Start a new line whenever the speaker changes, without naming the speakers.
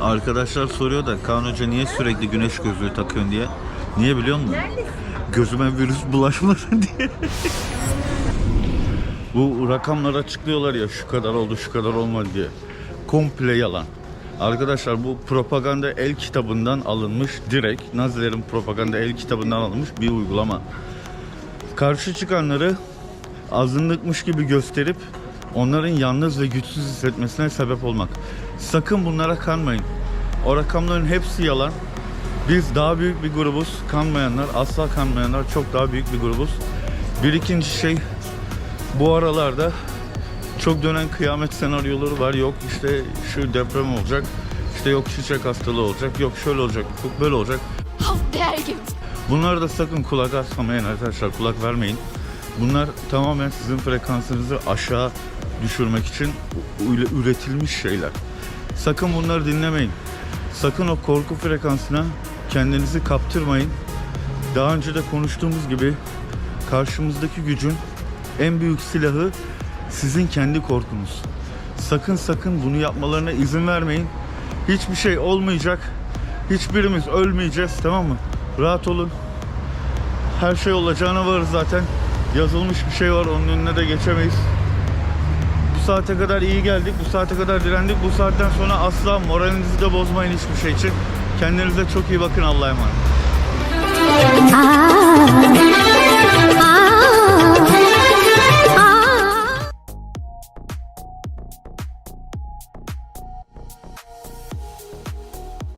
Arkadaşlar soruyor da Kaan Hoca niye sürekli güneş gözlüğü takıyorsun diye. Niye biliyor musun? Neredesin? Gözüme virüs bulaşmasın diye. Bu rakamları açıklıyorlar ya şu kadar oldu şu kadar olmadı diye. Komple yalan. Arkadaşlar bu propaganda el kitabından alınmış direkt Nazilerin propaganda el kitabından alınmış bir uygulama. Karşı çıkanları azınlıkmış gibi gösterip onların yalnız ve güçsüz hissetmesine sebep olmak. Sakın bunlara kanmayın. O rakamların hepsi yalan. Biz daha büyük bir grubuz. Kanmayanlar, asla kanmayanlar çok daha büyük bir grubuz. Bir ikinci şey bu aralarda çok dönen kıyamet senaryoları var. Yok işte şu deprem olacak. işte yok çiçek hastalığı olacak. Yok şöyle olacak. Yok böyle olacak.
How dare you!
Bunlara da sakın kulak asmayın arkadaşlar. Kulak vermeyin. Bunlar tamamen sizin frekansınızı aşağı düşürmek için üre- üretilmiş şeyler. Sakın bunları dinlemeyin. Sakın o korku frekansına kendinizi kaptırmayın. Daha önce de konuştuğumuz gibi karşımızdaki gücün en büyük silahı sizin kendi korkunuz. Sakın sakın bunu yapmalarına izin vermeyin. Hiçbir şey olmayacak. Hiçbirimiz ölmeyeceğiz tamam mı? Rahat olun. Her şey olacağına varız zaten. Yazılmış bir şey var onun önüne de geçemeyiz. Bu saate kadar iyi geldik. Bu saate kadar direndik. Bu saatten sonra asla moralinizi de bozmayın hiçbir şey için. Kendinize çok iyi bakın Allah'a emanet.